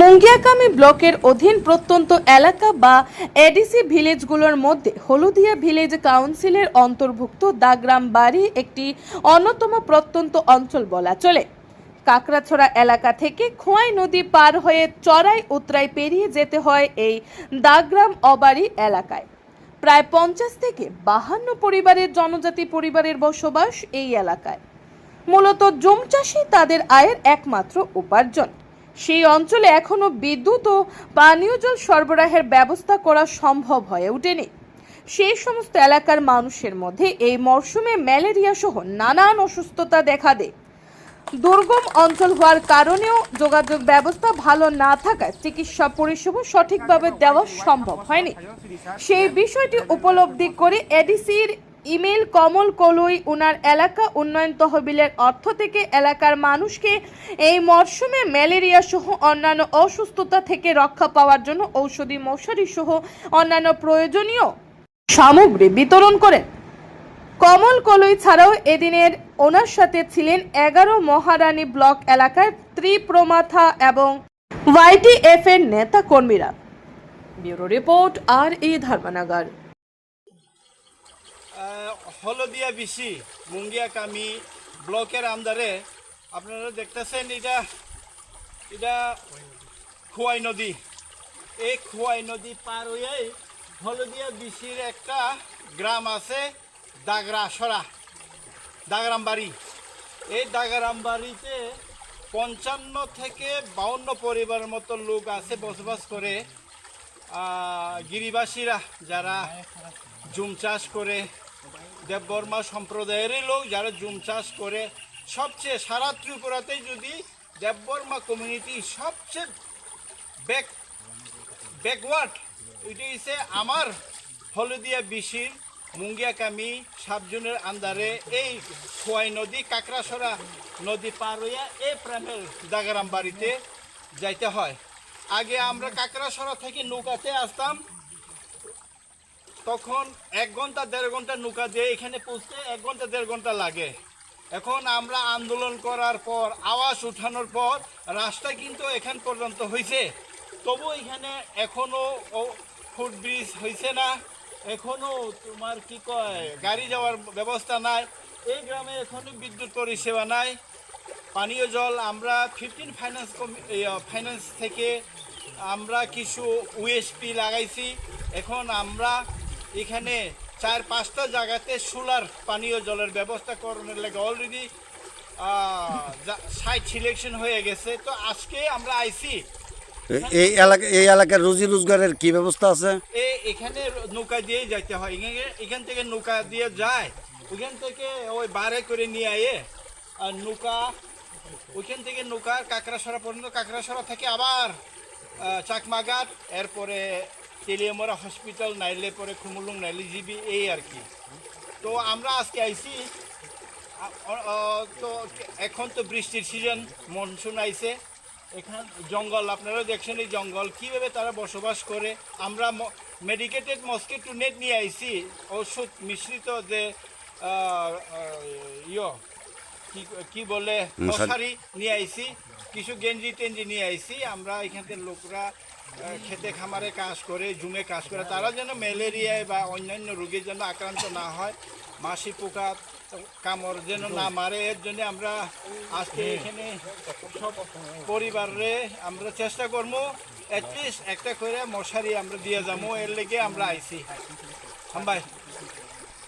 মুঙ্গিয়াকামী ব্লকের অধীন প্রত্যন্ত এলাকা বা এডিসি ভিলেজগুলোর মধ্যে হলুদিয়া ভিলেজ কাউন্সিলের অন্তর্ভুক্ত দাগ্রাম বাড়ি একটি অন্যতম প্রত্যন্ত অঞ্চল বলা চলে। কাকড়াছড়া এলাকা থেকে খোয়াই নদী পার হয়ে চড়াই উতরাই পেরিয়ে যেতে হয় এই দাগ্রাম অবাড়ি এলাকায়। প্রায় পঞ্চাশ থেকে বাহান্ন পরিবারের জনজাতি পরিবারের বসবাস এই এলাকায়। মূলত জুম তাদের আয়ের একমাত্র উপার্জন। সেই অঞ্চলে এখনও বিদ্যুৎ ও পানীয় জল সরবরাহের ব্যবস্থা করা সম্ভব হয়ে ওঠেনি। সেই সমস্ত এলাকার মানুষের মধ্যে এই মরশুমে ম্যালেরিয়া সহ নানান অসুস্থতা দেখা দেয়। দুর্গম অঞ্চল হওয়ার কারণেও যোগাযোগ ব্যবস্থা ভালো না থাকায় চিকিৎসা পরিষেবা সঠিকভাবে দেওয়া সম্ভব হয়নি। সেই বিষয়টি উপলব্ধি করে এডিসির ইমেল কমল কলুই উনার এলাকা উন্নয়ন তহবিলের অর্থ থেকে এলাকার মানুষকে এই মরশুমে ম্যালেরিয়া সহ অন্যান্য অসুস্থতা থেকে রক্ষা পাওয়ার জন্য ঔষধি মশারি সহ অন্যান্য প্রয়োজনীয় সামগ্রী বিতরণ করেন। কমল কলই ছাড়াও এদিনের ওনার সাথে ছিলেন এগারো মহারানী ব্লক এলাকার ত্রিপ্রমাথা এবং ওয়াইটিএফ এর নেতা কর্মীরা ব্যুরো রিপোর্ট আর এ ধর্মনগর। হলদিয়া বিশি মুঙ্গিয়া কামি, ব্লকের আন্দারে আপনারা দেখতেছেন এটা এটা খোয়াই নদী। এই খোয়াই নদী পার হয়েই হলদিয়া বিশির একটা গ্রাম আছে দাগরা সরা দাগরাম বাড়ি এই দাগরাম বাড়িতে পঞ্চান্ন থেকে বাউন্ন পরিবারের মতো লোক আছে বসবাস করে। গিরিবাসীরা যারা জুম চাষ করে দেববর্মা সম্প্রদায়েরই লোক যারা জুম চাষ করে। সবচেয়ে সারা ত্রিপুরাতেই যদি দেববর্মা কমিউনিটি সবচেয়ে ব্যাক ব্যাকওয়ার্ড এটা হচ্ছে আমার হলদিয়া বিশির, মুঙ্গিয়াকামি সাবজুনের আন্দারে এই খোয়াই নদী, কাকড়াছড়া নদী পার হইয়া এই প্রাণের দাগারাম বাড়িতে যাইতে হয়। আগে আমরা কাকড়াছড়া থেকে নৌকাতে আসতাম তখন এক ঘণ্টা, দেড় ঘণ্টা নৌকা দিয়ে এখানে পৌঁছতে এক ঘণ্টা, দেড় ঘণ্টা লাগে। এখন আমরা আন্দোলন করার পর, আওয়াজ উঠানোর পর, রাস্তা কিন্তু এখান পর্যন্ত হয়েছে তবু এখানে এখনও ফুট ব্রিজ হয়েছে না। এখনও তোমার কি কয়, গাড়ি যাওয়ার ব্যবস্থা নাই। এই গ্রামে এখনও বিদ্যুৎ পরিষেবা নাই। পানীয় জল আমরা ফিফটিন ফাইন্যান্স ফাইন্যান্স থেকে আমরা কিছু ওএসপি লাগাইছি। এখন আমরা এখানে চার পাঁচটা জায়গাতে সোলার পানীয় জলের ব্যবস্থা করানোর লাগে অলরেডি সাইট সিলেকশন হয়ে গেছে। তো আজকে আমরা আইছি। এই এলাকা এই এলাকার রুজি রোজগারের কি ব্যবস্থা আছে? এ এখানে নৌকা দিয়েই যাইতে হয়। এখান থেকে নৌকা দিয়ে যায়। ওইখান থেকে ওই বারে করে নিয়ে আয়ে আর নৌকা। ওইখান থেকে নৌকা কাকড়াছড়া পর্যন্ত কাকড়াছড়া থেকে আবার চাকমাঘাট এরপরে তেলিয়ামরা হসপিটাল নাইলে পরে খুমুলুং নাইলে জিবি এই আর কি। তো আমরা আজকে আইছি তো এখন তো বৃষ্টির সিজন মনসুন আইছে। এখান জঙ্গল আপনারা দেখছেন এই জঙ্গল কীভাবে তারা বসবাস করে। আমরা মেডিকেটেড মস্কিটো নেট নিয়ে আইছি ওষুধ মিশ্রিত যে আহ, কি কি বলে। মশারি নিয়ে আইছি। কিছু গেঞ্জি টেঞ্জি নিয়ে আইছি। আমরা এখানকার লোকরা খেতে খামারে কাজ করে, জুমে কাজ করে, তারা যেন ম্যালেরিয়ায় বা অন্যান্য রোগের জন্য আক্রান্ত না হয়, মাসি পোকা, কামড় যেন না মারে, এর জন্য আমরা আজকে এখানে সব পরিবারে আমরা চেষ্টা করব অ্যাটলিস্ট একটা করে মশারি আমরা দিয়ে যাব, এর লেগে আমরা আইছি। হাম ভাই